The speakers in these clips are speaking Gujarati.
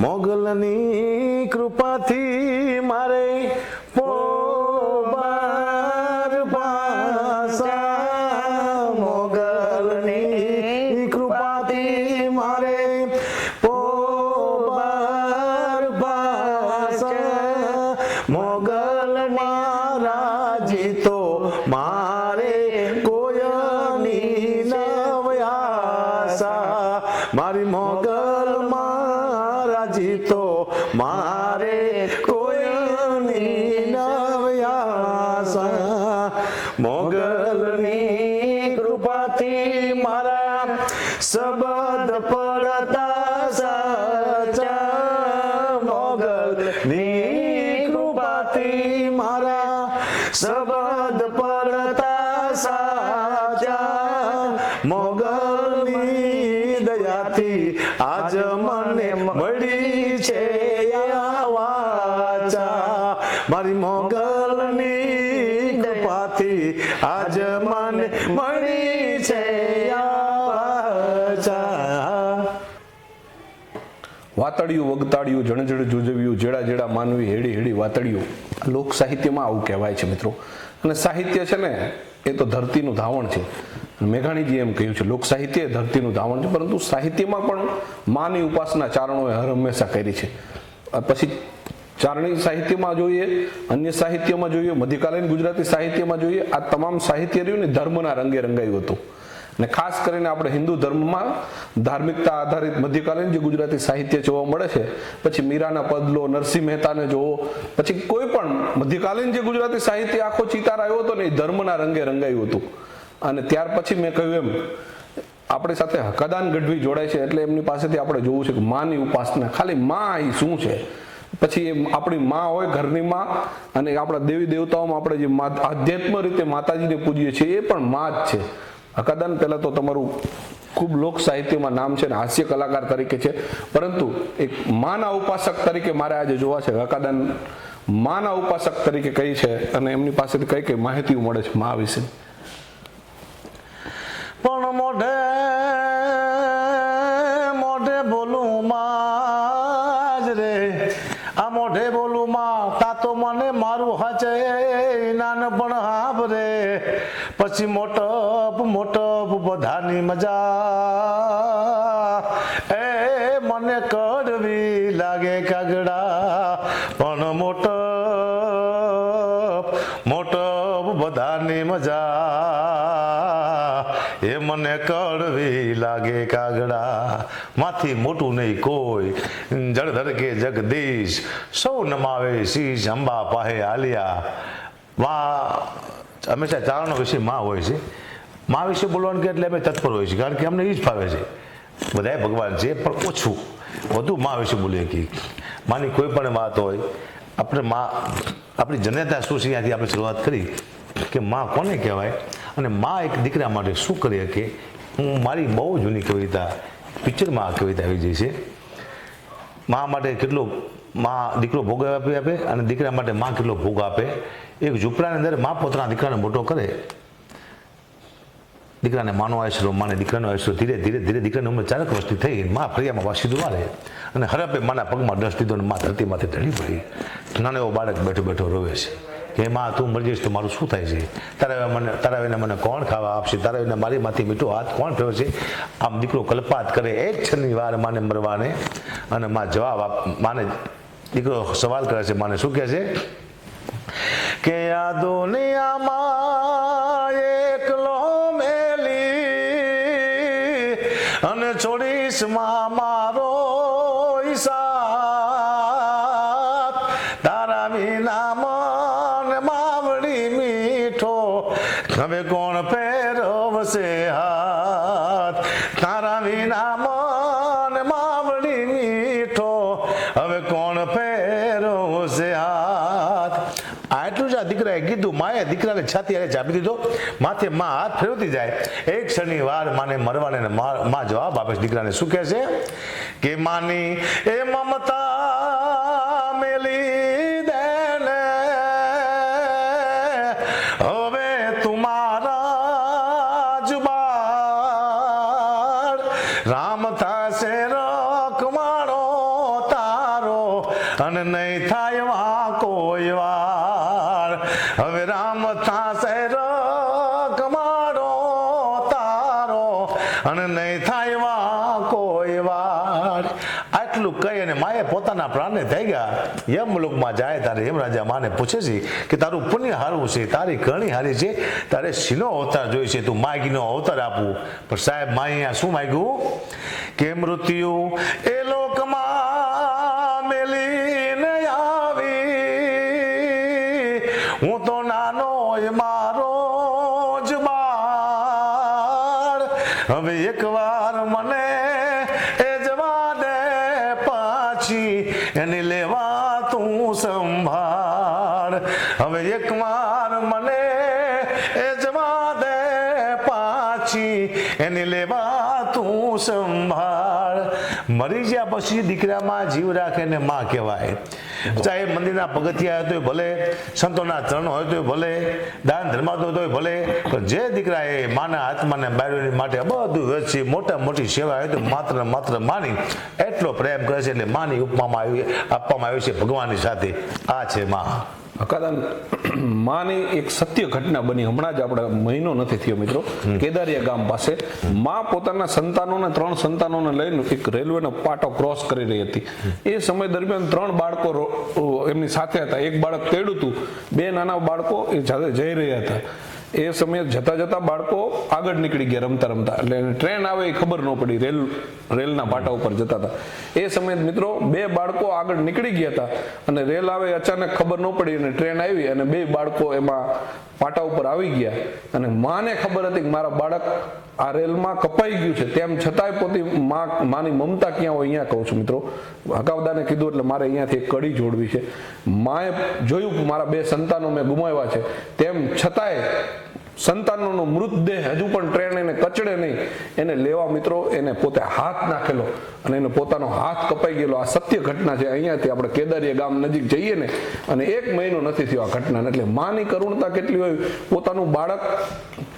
મોગલની કૃપાથી મારે મહારાજી તો મારે વાતડિયું વગતાડિયું જણજણ જોજવ્યું, જેડા જેડા માનવી હેડી હેડી વાતડિયું લોક સાહિત્યમાં આવું કહેવાય છે મિત્રો. અને સાહિત્ય છે ને, એ તો ધરતીનું ધાવણ છે. મેઘાણીજી એમ કહ્યું છે, લોક સાહિત્ય એ ધરતીનું ધાવણ છે, પરંતુ સાહિત્યમાં પણ માની ઉપાસના ચારણોએ હર હંમેશા કરી છે. પછી ચારણી સાહિત્યમાં જોઈએ, અન્ય સાહિત્યમાં જોઈએ, મધ્યકાલીન ગુજરાતી સાહિત્યમાં જોઈએ, આ તમામ સાહિત્ય રહ્યું ને ધર્મના રંગે રંગાયું હતું. અને ખાસ કરીને આપણે હિન્દુ ધર્મમાં ધાર્મિકતા આધારિત મધ્યકાલીન જે ગુજરાતી સાહિત્ય જોવા મળે છે, પછી મીરાના પદલો, નરસિંહ મહેતાને જોવો પછી કોઈ પણ મધ્યકાલીન જે ગુજરાતી સાહિત્ય આખો ચિતાર આવ્યો હતો ને એ ધર્મના રંગે રંગાયું હતું. અને ત્યાર પછી મેં કહ્યું એમ, આપણી સાથે હકાદાન ગઢવી જોડાય છે એટલે એમની પાસેથી આપણે જોવું છે કે માની ઉપાસના, ખાલી માં એ શું છે? પછી એ આપણી માં હોય ઘરની માં અને આપણા દેવી દેવતાઓમાં આપણે જે આધ્યાત્મ રીતે માતાજીને પૂજીએ છીએ, એ પણ માં જ છે. હકાદાન પહેલાં તો તમારું ખૂબ લોક સાહિત્યમાં નામ છે ને હાસ્ય કલાકાર તરીકે છે. પરંતુ એક માના ઉપાસક તરીકે મારે આજે જોવા છે. હકાદાન માના ઉપાસક તરીકે કઈ છે અને એમની પાસેથી કઈ કઈ માહિતીઓ મળે છે મા વિશે? પણ મોઢે મોઢે બોલું માં જ રે. આ મોઢે બોલું માં, તા તો મને મારું હાચે, નાનપણ હાબ રે. પછી મોટપ મોટપ બધાની મજા. એ મને કડવી લાગે કાગડા, પણ મોટો મોટો બધાની મજા. એ મને કડવી લાગે કાગડા, માથી મોટું નહીં કોઈ. જળધર કે જગદીશ, સૌ નમાવે શીશ અંબા પાહે આલિયા માં હંમેશા ચારણો વિશે માં હોય છે. માં વિશે બોલવાનું કે એટલે અમે તત્પર હોય છે, કારણ કે અમને એ જ ફાવે છે. બધાય ભગવાન છે પણ ઓછું, વધુ મા વિશે બોલીએ કે માની કોઈ પણ વાત હોય, આપણે મા, આપણી જનતા શું છે ત્યાંથી આપણે શરૂઆત કરી કે મા કોને કહેવાય અને મા એક દીકરા માટે શું કરી શકે હું મારી બહુ જૂની કવિતા, પિક્ચરમાં આ કવિતા આવી જાય છે. મા માટે કેટલો, મા દીકરો ભોગ આપી, આપે અને દીકરા માટે મા કેટલો ભોગ આપે એક ઝૂંપડાની અંદર મા પોતાના દીકરાને મોટો કરે. દીકરાને માનો આશરો માને દીકરાનો આશરો ધીરે ધીરે ધીરે દીકરાની ઉંમર ચારક વર્ષની થઈ મા ફળિયામાં વાસી દુવારે. અને હરપે માના પગમાં ડસ દીધો અને મા ધરતીમાંથી ઢળી પડી. નાનો એવો બાળક બેઠો બેઠો રોવે છે. કે માં, તું મરી જઈશ તો મારું શું થાય છે? તારા મને, તારા વિના મને કોણ ખાવા આપશે? તારા વિના મારી માથી મીઠો હાથ કોણ થયો છે? આમ દીકરો કલ્પાત કરે, એક છની વાર માને મરવાને અને માં જવાબ આપ, માને દીકરો સવાલ કરે છે, માને શું કહે છે? કે આ દુનિયામાં Christmas. માએ દીકરાને છાતી હારે ચાપી દીધો. માથે માં હાથ ફેરવતી જાય. એક ક્ષણની વાર માને મરવાને મા- જવાબ આપે દીકરાને શું કહે છે? કે માની, એ મમતા આટલું કહી અને માએ પોતાના પ્રાણને થઈ ગયા યમલોકમાં જાય તારે યમરાજા માને પૂછે છે કે તારું પુણ્ય હારું છે, તારી ઘણી હારી છે, તારે શીનો અવતાર જોઈ છે, તું માગીનો અવતાર આપવું પણ સાહેબ, માએ અહીંયા શું માગ્યું? કે મૃત્યુ એ પછી દીકરામાં જીવ રાખે ને માં કહેવાય. ચાહે મંદિરના પગથિયા તોય ભલે, સંતોના ચરણ હોય તોય ભલે, દાન ધર્માતો તોય ભલે, પણ જે દીકરા એ માના આત્માને બાળવાની માટે બધું વેચી મોટા મોટી સેવા હોય તો માત્ર માત્ર માની. એટલો પ્રેમ કરે છે એટલે માની ઉપમામાં આવી, આપવામાં આવી છે ભગવાનની સાથે. આ છે માં. હકાદાન માની એક સત્ય ઘટના બની. હમણાં જ આપણે મહિનો નથી થયો મિત્રો. કેદારિયા ગામ પાસે માં પોતાના સંતાનોને ત્રણ સંતાનોને લઈને એક રેલવેનો પાટો ક્રોસ કરી રહી હતી. એ સમય દરમિયાન ત્રણ બાળકો એમની સાથે હતા. એક બાળક તેડું હતું. બે નાના બાળકો એ જઈ રહ્યા હતા. એ સમયે જતા જતા બાળકો આગળ નીકળી ગયા રમતા રમતા. એટલે ટ્રેન આવે એ ખબર ન પડી, રેલ, રેલના પાટા ઉપર જતા હતા. એ સમયે મિત્રો બે બાળકો આગળ નીકળી ગયા હતા અને રેલ આવે અચાનક ખબર ન પડી અને ટ્રેન આવી અને બે બાળકો એમાં પાટા ઉપર આવી ગયા. અને માને ખબર હતી કે મારા બાળક આ રેલમાં કપાઈ ગયું છે. તેમ છતાંય પોતે મા માની મમતા ક્યાં હોય અહીંયા કહું છું મિત્રો. હકાવદાને કીધું એટલે મારે અહીંયાથી એક કડી જોડવી છે. માએ જોયું મારા બે સંતાનો મેં ગુમાવ્યા છે. તેમ છતાંય સંતાનોનો મૃતદેહ હજુ પણ ટ્રેન એને કચડે નહીં. એને લેવા મિત્રો એને પોતે હાથ નાખેલો અને એનો પોતાનો હાથ કપાઈ ગયેલો. આ સત્ય ઘટના છે. અહીંયાથી આપણે કેદારીયા ગામ નજીક જઈએ ને, અને એક મહિનો નથી થયો આ ઘટના એટલે માની કરુણતા કેટલી હોય? પોતાનું બાળક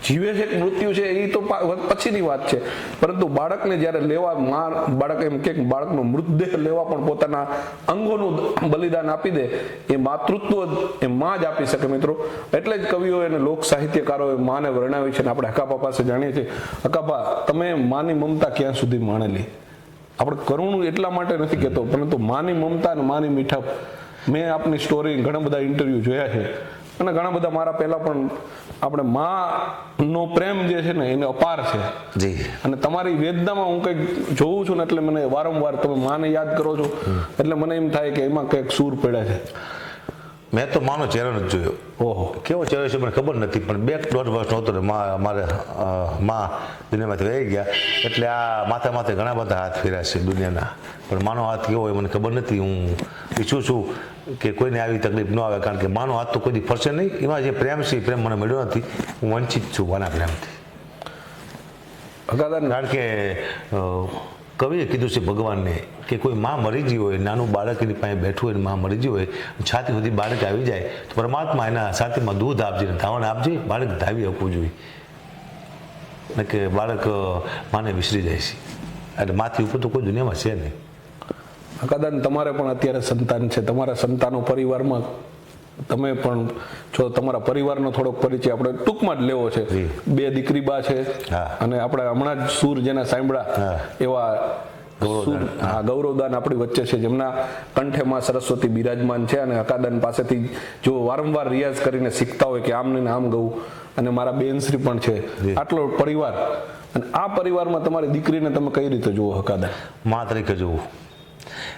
જીવે છે મૃત્યુ છે એ તો પછીની વાત છે. પરંતુ બાળકને જ્યારે લેવા મા, બાળક એમ કે બાળકનો મૃતદેહ લેવા પણ પોતાના અંગોનું બલિદાન આપી દે, એ માતૃત્વ એ માં જ આપી શકે મિત્રો. એટલે જ કવિઓ અને લોક સાહિત્યકારોએ માને વર્ણવી છે અને આપણે હકાપા પાસે જાણીએ છીએ. હકાપા તમે માની મમતા ક્યાં સુધી માણેલી? આપણે કરુણ એટલા માટે નથી કહેતો પરંતુ માની મમતા અને માની મીઠા મેં આપની સ્ટોરી ઘણા બધા ઇન્ટરવ્યૂ જોયા છે. અને ઘણા બધા મારા પહેલા પણ આપણે માનો પ્રેમ જે છે ને એને અપાર છે. જી. અને તમારી વેદનામાં હું કંઈક જોઉં છું ને એટલે મને વારંવાર તમે માને યાદ કરો છો. એટલે મને એમ થાય કે એમાં કંઈક સૂર પડ્યા છે. મેં તો માનો ચહેરો નથી જોયો. ઓહો. કેવો ચહેરો છે મને ખબર નથી પણ બે દોઢ વર્ષનો હતો ને મા મારે મા દુનિયામાંથી રહી ગયા. એટલે આ માથા માથે ઘણા બધા હાથ ફેર્યા છે દુનિયાના. પણ માનો હાથ કેવો હોય મને ખબર નથી. હું ઈચ્છું છું કે કોઈને આવી તકલીફ ન આવે કારણ કે માનો હાથ તો કોઈ ફરશે નહીં. એમાં જે પ્રેમ છે એ પ્રેમ મને મળ્યો નથી. હું વંચિત છું માના પ્રેમથી. કારણ કે કવિએ કીધું છે ભગવાનને કે કોઈ માં મરી ગઈ હોય, નાનું બાળક એની પાસે બેઠું હોયમાં મરી ગઈ હોય, છાતી સુધી બાળક આવી જાય, તો પરમાત્મા એના છાતીમાં દૂધ આપજે ને ધાવણ આપજે, બાળક ધાવી આપવું જોઈએ. ને કે બાળક માને વિસરી જાય છે. એટલે માથી ઉપર તો કોઈ દુનિયામાં છે નહીં. કદાચ તમારે પણ અત્યારે સંતાન છે. તમારા સંતાનો પરિવારમાં તમે પણ જો તમારા પરિવારનો થોડોક પરિચય આપણે ટૂંકમાં જ લેવો છે. બે દીકરી બા છે અને આપણે હમણાં જ સૂર જેના સાંભળા એવા ગૌરવદાન. હા ગૌરવદાન આપણી વચ્ચે છે. જેમના કંઠેમાં સરસ્વતી બિરાજમાન છે અને હકાદાન પાસેથી જો વારંવાર રિયાઝ કરીને શીખતા હોય કે આમ ને આમ ગવું અને મારા બેનશ્રી પણ છે. આટલો પરિવાર. અને આ પરિવારમાં તમારી દીકરીને તમે કઈ રીતે જુઓ હકાદા મા તરીકે જોવું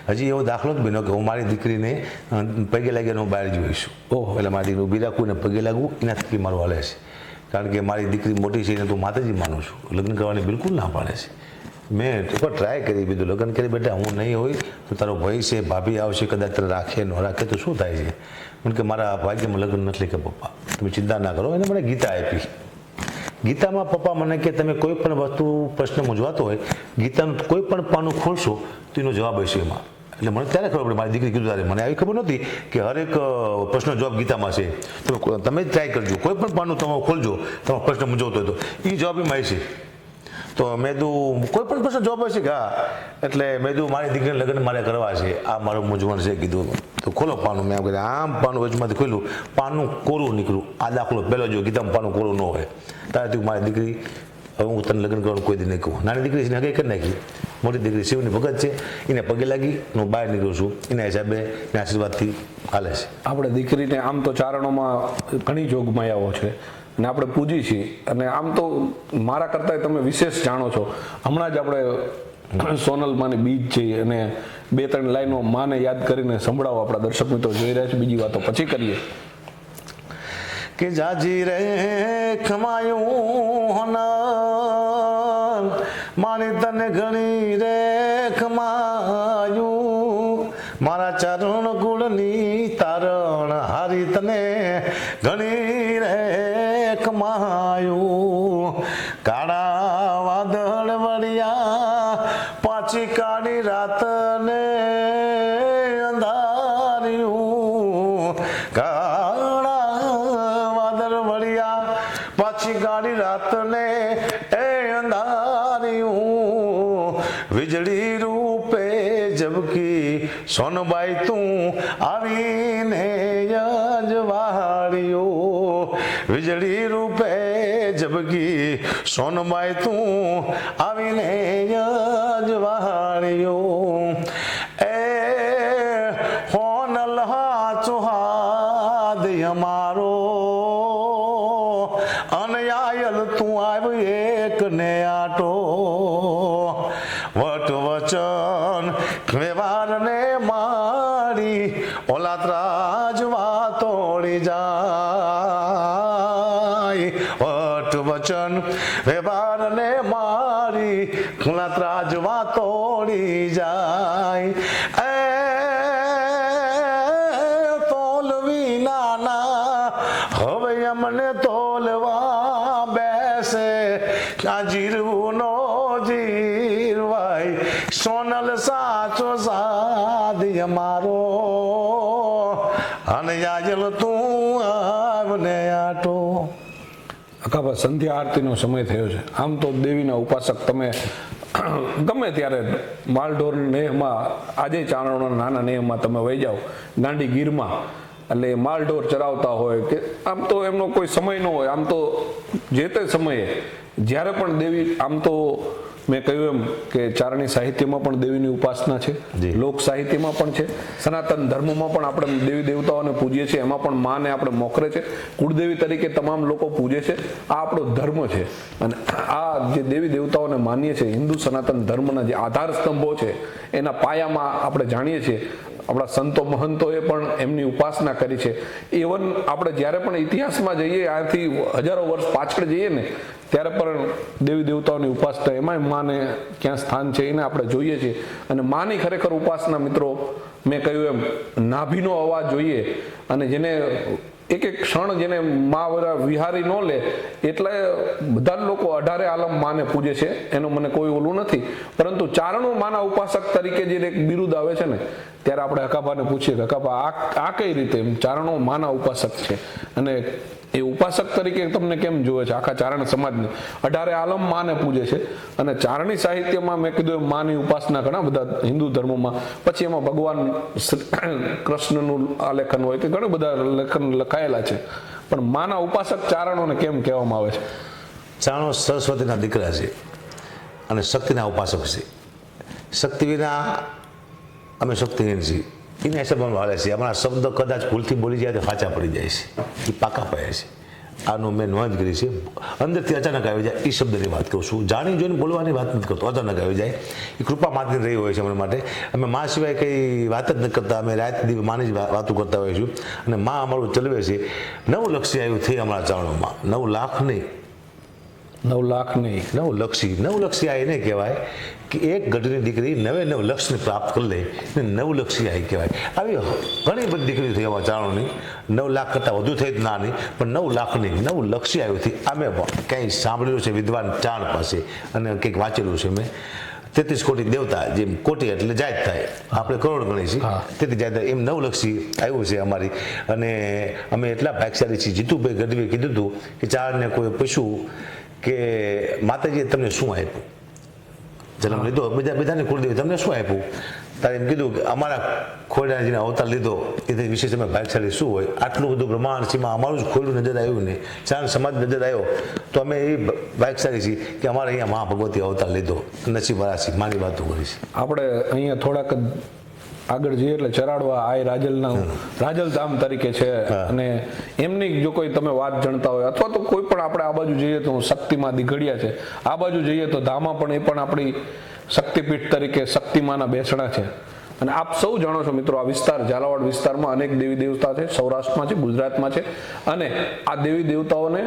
હજી એવો દાખલો જ બન્યો કે હું મારી દીકરીને પગે લાગીને હું બહાર જોઈશું ઓહો. એટલે મારી દીકરી ઊભી રાખું ને પગે લાગવું એના થકી મારું હાલે છે. કારણ કે મારી દીકરી મોટી છે એને તો માતાજી માનું છું. લગ્ન કરવાની બિલકુલ ના પાડે છે. મેં એકવાર ટ્રાય કરી બીજું લગ્ન કરી બેટા હું નહીં હોય તો તારો ભાઈ છે ભાભી આવશે કદાચ તને રાખે ન રાખે તો શું થાય છે? કે મારા ભાગ્યમાં લગ્ન નથી કે પપ્પા. તમે ચિંતા ના કરો. એને મને ગીતા આપી. ગીતામાં પપ્પા મને કે તમે કોઈ પણ વસ્તુ પ્રશ્ન મૂંઝવાતો હોય, ગીતાનું કોઈ પણ પાનું ખોલશો તો એનો જવાબ હશે એમાં. એટલે મને ત્યારે ખબર પડી, મારી દીકરી કીધું ત્યારે, મને આવી ખબર નહોતી કે હરેક પ્રશ્ન જવાબ ગીતામાં છે. તમે તમે ટ્રાય કરજો, કોઈ પણ પાનું તમે ખોલજો, તમારો પ્રશ્ન મૂંઝવતો હોય તો. એ જવાબ એમાં છે તો મેં કીધું કોઈ પણ પ્રશ્ન જોબ હશે કે હા. એટલે મેં કીધું મારી દીકરી લગ્ન મારે કરવા છે. આ મારું મૂંઝવણ છે, કીધું. તો ખોલો પાનું. મેં કીધું, આમ પાનું વચમાંથી ખોલ્યું. પાનું કોરું નીકળ્યું. આ દાખલો પહેલો જો ગીતામાં પાનું કોરું ન હોય. તારે તું મારી દીકરી, હવે હું તને લગ્ન કરવાનું કોઈ દી નહીં કહું. નાની દીકરી છે હગે કરી નાખી. મોટી દીકરી શિવની ભગત છે. એને પગે લાગી, હું બહાર નીકળું છું. એના હિસાબે આશીર્વાદથી હાલે છે. આપણે દીકરીને આમ તો ચારણોમાં ઘણી જોગમાયાઓ છે. અને આપણે પૂજી છીએ. અને આમ તો મારા કરતાં તમે વિશેષ જાણો છો. હમણાં જ આપણે સોનલ માની બીજ છે અને બે, ત્રણ લાઈનો માને યાદ કરીને સંભળાવો આપણા દર્શક મિત્રો, જોઈ રહ્યા છે. બીજી વાતો પછી કરીએ. કે જાજી રે ખમાયું હોના મારી તને ઘણી રે ખમાયું. મારા ચરણ ગુણની તારણ હારી તને ઘણી સોનબાઈ તું આવીને યજવાળીઓ વીજળી રૂપે જબગી સોનબાઈ તું આવીને યજવાળીઓ એ અમારો અને યાજલ તું આવને આટો. અકાબા સંધ્યા આરતીનો સમય થયો છે. આમ તો દેવીના ઉપાસક તમે ગમે ત્યારે માલઢોર નેહમાં, આજે ચારણોના નાના નેહમાં તમે વહી જાઓ, ગાંડી ગીરમાં, એટલે માલઢોર ચરાવતા હોય કે આમ તો એમનો કોઈ સમય ન હોય. આમ તો જે તે સમયે જ્યારે પણ દેવી, આમ તો મેં કહ્યું એમ કે ચારણી સાહિત્યમાં પણ દેવીની ઉપાસના છે. લોક સાહિત્યમાં પણ છે સનાતન ધર્મમાં પણ આપણે દેવી દેવતાઓને પૂજીએ છીએ એમાં પણ માને આપણે મોખરે છે. કુળદેવી તરીકે તમામ લોકો પૂજે છે. આ આપણો ધર્મ છે. અને આ જે દેવી દેવતાઓને માનીએ છીએ હિન્દુ સનાતન ધર્મના જે આધાર સ્તંભો છે એના પાયામાં આપણે જાણીએ છીએ. આપણા સંતો મહંતોએ પણ એમની ઉપાસના કરી છે. ઇવન આપણે જ્યારે પણ ઇતિહાસમાં જઈએ આથી હજારો વર્ષ પાછળ જઈએ ને ત્યારે પણ દેવી દેવતાઓની ઉપાસના એમાંય માને ક્યાં સ્થાન છે એને આપણે જોઈએ છીએ. અને માની ખરેખર ઉપાસના મિત્રો, મેં કહ્યું એમ, નાભીનો અવાજ જોઈએ અને જેને એક એક ક્ષણ જેને મા વિહારી ન લે, એટલે બધા લોકો અઢારે આલમ માને પૂજે છે, એનો મને કોઈ ઓલું નથી. પરંતુ ચારણો માના ઉપાસક તરીકે જે એક બિરુદ આવે છે ને, ત્યારે આપણે હકાભાને પૂછીએ કે હકાભા, આ આ કઈ રીતે ચારણો માના ઉપાસક છે? અને એ ઉપાસક તરીકે તમને કેમ જોવે છે? આખા ચારણ સમાજને. અઢારે આલમ માને પૂજે છે. અને ચારણી સાહિત્યમાં મેં કીધું માની ઉપાસના ઘણા બધા હિન્દુ ધર્મોમાં. પછી એમાં ભગવાન કૃષ્ણનું આલેખન હોય કે ઘણા બધા લેખન લખાયેલા છે. પણ માના ઉપાસક ચારણોને કેમ કહેવામાં આવે છે? ચારણો સરસ્વતીના દીકરા છે અને શક્તિના ઉપાસક છે. શક્તિ વિના અમે શક્તિહીન છીએ. એને હિસાબે હાલે છે. અમારા શબ્દ કદાચ ભૂલથી બોલી જાય તો સાચા પડી જાય છે. એ પાકા પડે છે. આનું મેં નોંધ કરી છે. અંદરથી અચાનક આવી જાય. એ શબ્દની વાત કહું છું. જાણી જોઈને બોલવાની વાત નથી કરતો. અચાનક આવી જાય. એ કૃપા માતની રહી હોય છે અમારા માટે. અમે મા સિવાય કંઈ વાત જ નથી કરતા. અમે રાત દીવ માની જ વાતો કરતા હોઈએ છીએ. અને મા અમારું ચલવે છે. નવું લક્ષ્ય આવ્યું થઈ અમારા ચારણોમાં. નવ લાખ નહીં નવ લાખ નહીં. નવલક્ષી નવલક્ષી આ એને કહેવાય કે એક ગઢની દીકરી નવે નવ લક્ષ્યને પ્રાપ્ત કરી લે ને નવલક્ષી આઈ આ કહેવાય. આવી ઘણી બધી દીકરીઓ થઈ આમાં ચારણોની નવ લાખ કરતાં વધુ થઈ જ નાની પણ નવ લાખની નવલક્ષી આવી હતી. અમે પણ ક્યાંય સાંભળ્યું છે વિદ્વાન ચાણ પાસે અને કંઈક વાંચેલું છે મેં. તેત્રીસ કોટી દેવતા જેમ કોટી એટલે જાય થાય. આપણે કરોડ ગણી છીએ. તેથી જાત એમ નવલક્ષી આવ્યું છે અમારી. અને અમે એટલા ભાગશાળી છીએ. જીતુભાઈ ગઢવીએ કીધું હતું કે ચારને કોઈ પૂછ્યું કે માતાજીએ તમને શું આપ્યું? જન્મ લીધો બધા બધાને કુળદેવી, તમને શું આપ્યું? તારે એમ કીધું કે અમારા ખોડાજીને જેને અવતાર લીધો. એ વિશે તમે ભાગશાળી શું હોય? આટલું બધું બ્રહ્માંડ છે અમારું જ ખોયલું નજર આવ્યું ને? ચાંદ સમાજ નજર આવ્યો. તો અમે એ ભાગશાળી છીએ કે અમારે અહીંયા મા ભગવતી અવતાર લીધો. નસીબ વાળા મારી વાતો કરી છે. આપણે અહીંયા થોડાક આગળ જઈએ એટલે ચરાડવા આય રાજલના રાજલ ધામ તરીકે છે. અને એમની જો કોઈ તમે વાત જાણતા હોય અથવા તો કોઈ પણ આપણે આ બાજુ જઈએ તો શક્તિમાં દીઘડિયા છે. આ બાજુ જઈએ તો ધામા પણ એ પણ આપણી શક્તિપીઠ તરીકે શક્તિમાના બેસણા છે. અને આપ સૌ જાણો છો મિત્રો, આ વિસ્તાર ઝાલાવાડ વિસ્તારમાં અનેક દેવી દેવતા છે, સૌરાષ્ટ્રમાં છે, ગુજરાતમાં છે. અને આ દેવી દેવતાઓને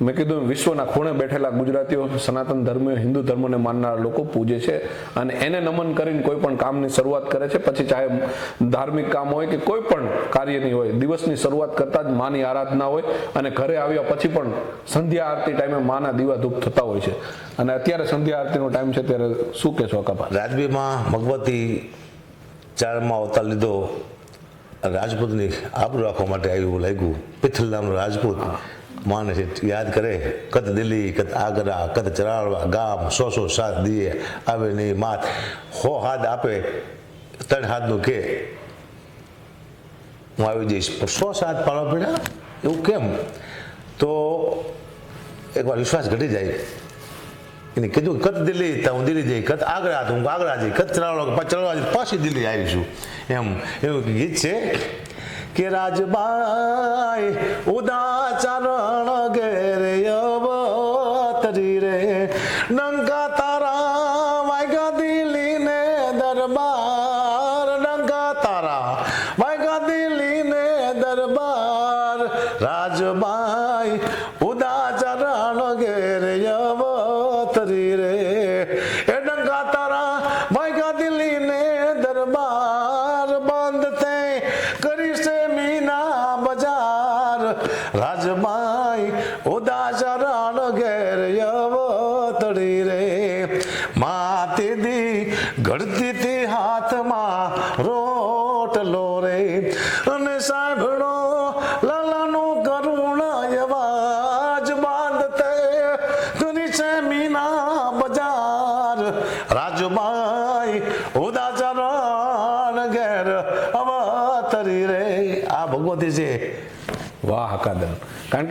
મેં કીધું વિશ્વના ખૂણે બેઠેલા ગુજરાતીઓ, સનાતન ધર્મ હિન્દુ ધર્મને માનનારા લોકો પૂજે છે અને એને નમન કરીને કોઈ પણ કામની શરૂઆત કરે છે. પછી ચાહે ધાર્મિક કામ હોય કે કોઈ પણ કાર્યની હોય, દિવસની શરૂઆત કરતા જ માની આરાધના હોય અને ઘરે આવ્યા પછી પણ સંધ્યા આરતી ટાઈમે માના દીવા ધૂપ થતા હોય છે. અને અત્યારે સંધ્યા આરતીનો ટાઈમ છે, ત્યારે શું કહેશો અકાબા રાજબીમાં ભગવતી ચારમાં અવતાર લીધો. રાજપૂતની આબરૂ રાખવા માટે આવ્યું લાગ્યું. પિથલ નામનો રાજપૂત માને યાદ કરે, કદ દિલ્હી, કદ આગ્રા, કદ ચરાડવા ગામ, સો સો સાત દીએ, આવે નહીં માત. હો હાથ આપે ત્રણ હાથનું કે. હું આવી જઈશ. સો સાત પાડવા પડ્યા? એવું કેમ? તો એકવાર વિશ્વાસ ઘટી જાય. એને કીધું કત દિલ્હી તો, હું દિલ્હી જઈ કત આગ્રા તો, હું આગ્રા જઈ પાછા ચલાવવા જઈ, પાછી દિલ્હી આવીશું એમ, એવું ગીત છે? કે રાજબાઈ, ઉદાચરણ ઘેર અવતરી રે ડંકા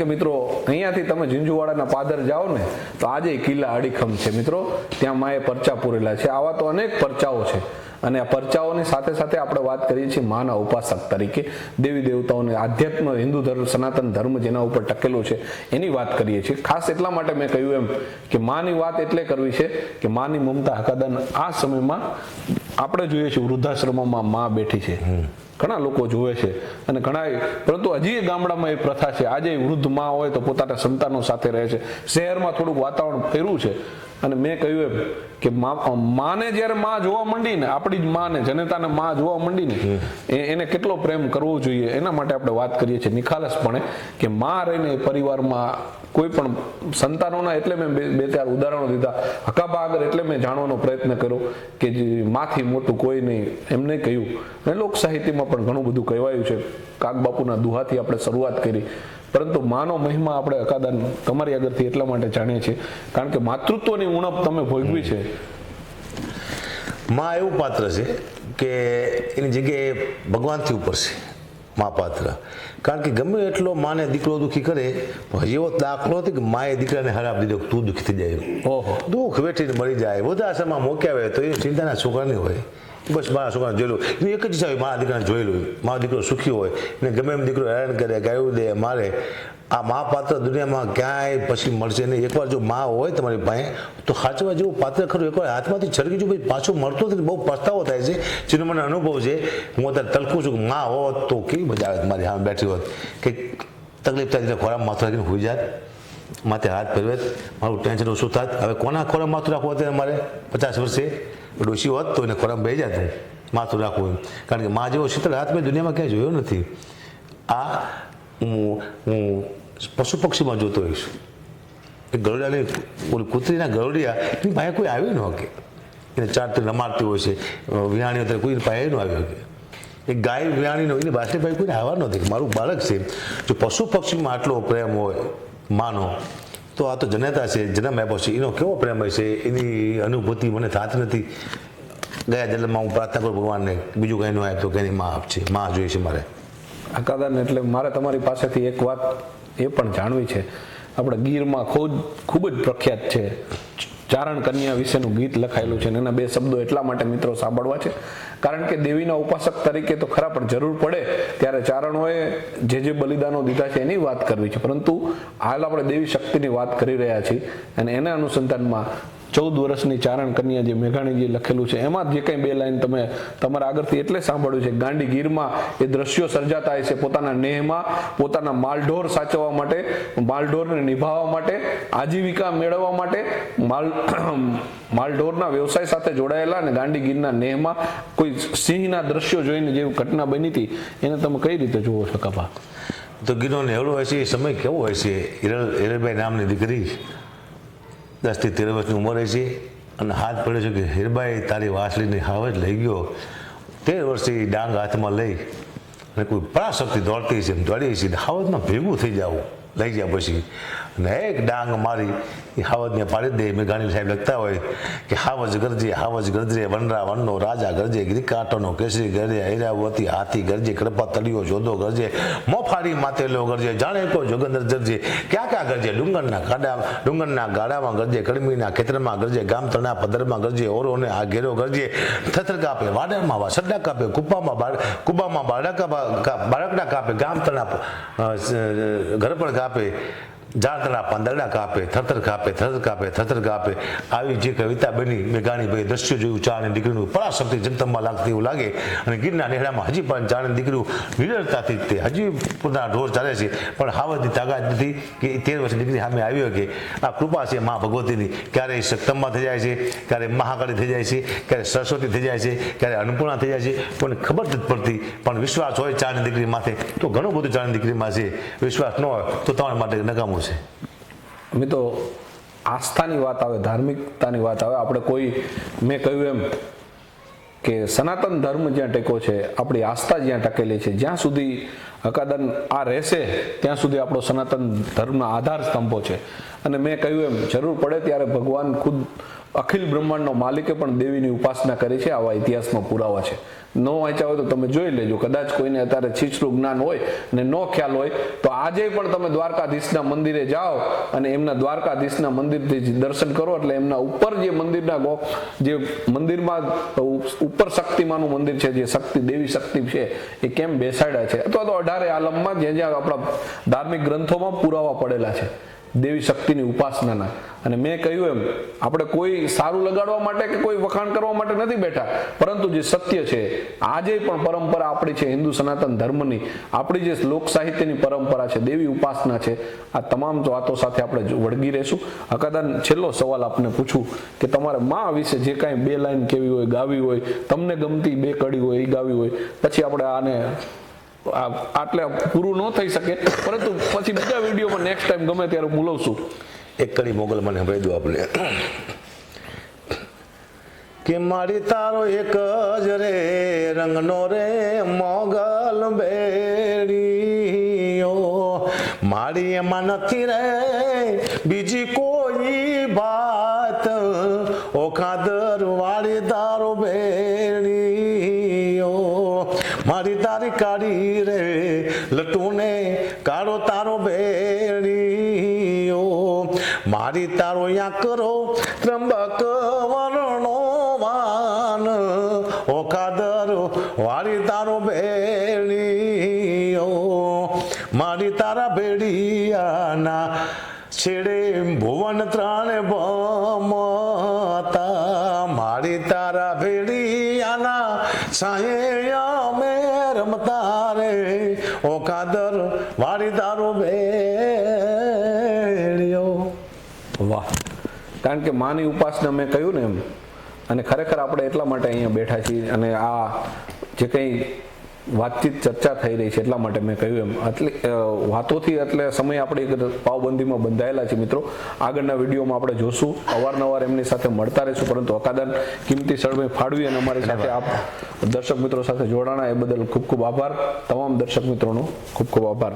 કે મિત્રો, અહીંયાથી તમે ઝીંઝુવાડાના પાદર જાઓ ને, તો આજે કિલ્લા અડીખમ છે. મિત્રો, ત્યાં માએ પરચા પૂરેલા છે. આવા તો અનેક પરચાઓ છે. અને આ પરચાઓની સાથે સાથે આપણે વાત કરીએ છીએ માના ઉપાસક તરીકે. દેવી દેવતાઓને આધ્યાત્મ, હિન્દુ ધર્મ, સનાતન ધર્મ જેના ઉપર ટકેલો છે, એની વાત કરીએ છીએ. ખાસ એટલા માટે મેં કહ્યું એમ કે માની વાત એટલે કરવી છે કે માની મમતા હકાદન આ સમયમાં આપણે જોઈએ છીએ વૃદ્ધાશ્રમોમાં માં બેઠી છે. ઘણા લોકો જોવે છે અને ઘણા પરંતુ હજી એ ગામડામાં એ પ્રથા છે. આજે વૃદ્ધમાં હોય તો પોતાના સંતાનો સાથે રહે છે. શહેરમાં થોડુંક વાતાવરણ ફેરવું છે. અને મેં કહ્યું એમ કે માને જ્યારે માં જોવા માંડી ને આપણી જ માને જનતાને માં જોવા માંડી ને એ- એને કેટલો પ્રેમ કરવો જોઈએ? એના માટે આપણે વાત કરીએ છીએ નિખાલસપણે કે માં રહીને પરિવારમાં કોઈ પણ સંતાનોના એટલે મેં બે બે ચાર ઉદાહરણો દીધા. હકાબા આગળ એટલે મેં જાણવાનો પ્રયત્ન કર્યો કે જે માથી મોટું કોઈ નહીં. એમને કહ્યું. અને લોક સાહિત્યમાં પણ ઘણું બધું કહેવાયું છે. કાગબાપુના દુહાથી આપણે શરૂઆત કરી. પરંતુ માનો મહિમા આપણે અકાદાન તમારી આગળથી એટલા માટે જાણીએ છીએ. કારણ કે માતૃત્વની ઉણપ તમે ભોગવી છે. માં એવું પાત્ર છે કે એની જગ્યાએ ભગવાનથી ઉપર છે મા પાત્ર. કારણ કે ગમે એટલો માને દીકરો દુઃખી કરે હજી એવો દાખલો નથી કે માએ દીકરાને હરાપ દીધો કે તું દુઃખી થઈ જાય. ઓહો. દુઃખ વેઠીને મરી જાય. બધા સમા મોક્યા હોય તો એ ચિંતાના છોકરાની હોય. બસ મારા છોકરાને જોયેલું? એનું એક જ ઈચ્છા હોય મારા દીકરાને જોયેલું મારો દીકરો સુખી હોય. ને ગમે એમ દીકરો હેરાન કરે, ગાયું દે, મારે. આ મા પાત્ર દુનિયામાં ક્યાંય પછી મળશે નહીં. એકવાર જો મા હોય તમારી પાસે, તો સાચવા જેવું પાત્ર ખરું. એકવાર હાથમાંથી છરકી જો ભાઈ પાછું મળતું નથી બહુ પસ્તાવો થાય છે, જેનો મને અનુભવ છે. હું અત્યારે તલકું છું મા હોત તો કેવી મજા આવે મારી સામે બેઠી હોત. કે તકલીફ થાય ખોરાક માથું રાખીને હોઈ જાત. માથે હાથ ફેરવે. મારું ટેન્શન ઓછું થાત? હવે કોના ખોરાક માથું રાખવું અત્યારે મારે? પચાસ વર્ષે. ડોશી હોત તો એને ખોરાક બે જાત માથું રાખવું કારણ કે મા જેવો શીતળ હાથ મેં દુનિયામાં ક્યાંય જોયો નથી. આ હું હું પશુ પક્ષીમાં જોતો હોઈશ. ગરોડિયાની ઓલી કૂતરીના એની પાસે કોઈ આવ્યું ન શકે. એને ચારથી રમાડતી હોય છે. વિહાણી અત્યારે કોઈ પાસે ન આવ્યો શકે. એ ગાય વિહાણીનો, એની પાસે ભાઈ કોઈને આવવા નથી મારું બાળક છે. જો પશુ પક્ષીમાં આટલો પ્રેમ હોય, માનો તો આ તો જનેતા છે જન્મ આપ્યો છે એનો કેવો પ્રેમ હશે એની અનુભૂતિ મને થતી નથી. ગયા જન્મમાં હું પ્રાર્થના કરું ભગવાનને, બીજું કંઈ ન આવે તો એની માં આપશે માં જોઈએ છે મારે. હકાદાન એટલે મારે તમારી પાસેથી એક વાત એ પણ જાણવી છે. આપણે ગીરમાં ખૂબ ખૂબ જ પ્રખ્યાત છે. ચારણ કન્યા વિશેનું ગીત લખાયેલું છે અને એના બે શબ્દો એટલા માટે મિત્રો સાંભળવા છે. કારણ કે દેવીના ઉપાસક તરીકે તો ખરા પણ જરૂર પડે ત્યારે ચારણોએ જે જે બલિદાનો દીધા છે એની વાત કરવી છે. પરંતુ હાલ આપણે દેવી શક્તિની વાત કરી રહ્યા છીએ અને એના અનુસંધાનમાં ચૌદ વર્ષની ચારણ કન્યા જે મેઘાણીજી લખેલું છે, એમાં જે કંઈ બે લાઈન તમે તમારા આગળથી એટલે સાંભળ્યું છે, ગાંડી ગીરમાં એ દ્રશ્યો સર્જાતા છે પોતાના નેહમાં, પોતાના માલઢોર સાચવવા માટે, માલઢોરને નિભાવવા માટે, આજીવિકા મેળવવા માટે માલ માલઢોરના વ્યવસાય સાથે જોડાયેલા અને ગાંડી ગીરના નેહમાં કોઈ સિંહના દ્રશ્યો જોઈને જેવી ઘટના બની હતી, એને તમે કઈ રીતે જુઓ છો, કપા? તો ગીરનો નેહળો હોય છે એ સમય કેવો હોય છે? હિરલ, હિરલભાઈ નામની દીકરી દસથી તેર વર્ષની ઉંમર છે અને હાથ પડ્યો છે કે, હીરબાઈ, તારી વાસળીની હાવજ લઈ ગયો. તેર વર્ષથી ડાંગ હાથમાં લઈ અને કોઈ પરાશક્તિ દોડતી છે એમ દોડી છે હાવજમાં ભેગું થઈ જાવ લઈ ગયા પછી. અને એક ડાંગ મારી એ હાવજને પાડી દે. મેઘાણી સાહેબ લખતા હોય કે હાવજ ગરજે હાવજ ગરજે, વનરા વનનો રાજા ગરજે, ગ્રીકાટોનો કેસરી ગરજે ઐરાવતી હાથી ગરજે કૃપા તળિયો જોદો ગરજે, મોફારી માતેલો ગરજે, જાણે કો જોગંદર ગરજે, ક્યાં ક્યાં ગરજે? ડુંગરના ગાડા ડુંગરના ગાડામાં ગરજે કડમીના ખેતરમાં ગરજે ગામ તણા પદરમાં ગરજે, ઓરોને આ ઘેરો ગરજે, થથર કાપે, વાડામાં વા, સડ્ડા કાપે, કુપામાં કુબામાં બાળક બાળકડા કાપે ગામ ઘર પણ કાપે જાતના પાંદરડા કાપે થતર કાપે થતર કાપે થતર કાપે. આવી જે કવિતા બની મેઘાણી ભાઈ દ્રશ્યો જોયું ચાની દીકરીનું પરાશક્તિ જંતમમાં લાગતી એવું લાગે. અને ગીરના નેહડામાં હજી પણ ચાની દીકરીનું નિરળતાથી તે. હજી પોતાના ઢોર ચાલે છે, પણ હાવજની તાકાત નથી કે તેર વર્ષની દીકરી સામે આવ્યો કે આ કૃપા છે મા ભગવતીની. ક્યારે સપ્તમમાં થઈ જાય છે, ક્યારે મહાકાળી થઈ જાય છે, ક્યારે સરસ્વતી થઈ જાય છે, ક્યારે અન્નપૂર્ણા થઈ જાય છે, કોઈને ખબર નથી પડતી. પણ વિશ્વાસ હોય ચાની દીકરી માથે, તો ઘણું બધું ચાણી દીકરીમાં છે. વિશ્વાસ ન હોય તો તમારા માટે નકામું અમે તો આસ્થાની વાત આવે, ધાર્મિકતાની વાત આવે. આપણે કોઈ, મેં કહ્યું એમ કે સનાતન ધર્મ જ્યાં ટેકો છે, આપણી આસ્થા જ્યાં ટકેલી છે, જ્યાં સુધી હકાદન આ રહેશે, ત્યાં સુધી આપણો સનાતન ધર્મના આધાર સ્તંભો છે. અને મેં કહ્યું એમ, જરૂર પડે ત્યારે ભગવાન ખુદ અખિલ બ્રહ્માંડનો માલિકે પણ દેવીની ઉપાસના કરી છે, આવા ઇતિહાસમાં પુરાવા છે. ન વાંચ્યા હોય તો તમે જોઈ લેજો. કદાચ કોઈને અત્યારે છીછરું જ્ઞાન હોય અને ન ખ્યાલ હોય, તો આજે પણ તમે દ્વારકાધીશના મંદિરે જાઓ અને એમના દ્વારકાધીશના મંદિરથી દર્શન કરો, એટલે એમના ઉપર જે મંદિરના ગો, જે મંદિરમાં ઉપર શક્તિમાનું મંદિર છે, જે શક્તિ, દેવી શક્તિ છે, એ કેમ બેસાડ્યા છે? અથવા તો અઢારે આલમમાં જ્યાં જ્યાં આપણા ધાર્મિક ગ્રંથોમાં પુરાવા પડેલા છે. દેવી શક્તિની ઉપાસનાના. અને મેં કહ્યું એમ, આપણે કોઈ સારું લગાડવા માટે કે કોઈ વખાણ કરવા માટે નથી બેઠા. પરંતુ જે સત્ય છે, આજે પણ પરંપરા આપણી છે હિન્દુ સનાતન ધર્મની. આપણી જે લોક સાહિત્યની પરંપરા છે, દેવી ઉપાસના છે, આ તમામ વાતો સાથે આપણે વળગી રહેશું. હકાદાન છેલ્લો સવાલ આપને પૂછું કે તમારે માં વિશે જે કાંઈ બે લાઈન કેવી હોય, ગાવી હોય, તમને ગમતી બે કડી હોય એ ગાવી હોય, પછી આપણે આને આટલે પૂરું ન થઈ શકે. પરંતુ પછી બીજા વિડીયોમાં નેક્સ્ટ ટાઈમ ગમે ત્યારે બોલાવશું. એક કડી મોગલ મને સંભળાવી દો આપણે કે મારી તારો એક જ રે, રંગનો રે, મોગલ બેડીઓ મારી એમાં નથી રે મારી તારો યા કરો ત્રંબક વરણો વાન ઓકાદર વારી તારો બેણીઓ મારી તારા બેડિયાના છેડે ભુવન ત્રણે બમતા. મારી તારા ભેડિયાના સાયે કારણ કે માની ઉપાસના મેં કહ્યું ને એમ. અને ખરેખર આપણે એટલા માટે અહીંયા બેઠા છીએ અને આ જે કંઈ વાતચીત ચર્ચા થઈ રહી છે એટલા માટે મેં કહ્યું એમ. એટલે વાતોથી એટલે સમય આપણે એક પાવબંધીમાં બંધાયેલા છે મિત્રો. આગળના વિડીયોમાં આપણે જોશું. અવારનવાર એમની સાથે મળતા રહીશું, પરંતુ અકાદન કિંમતી સળમે ફાળવી અને અમારી સાથે આપ દર્શક મિત્રો સાથે જોડાણા. એ બદલ ખૂબ ખૂબ આભાર. તમામ દર્શક મિત્રોનો ખૂબ ખૂબ આભાર.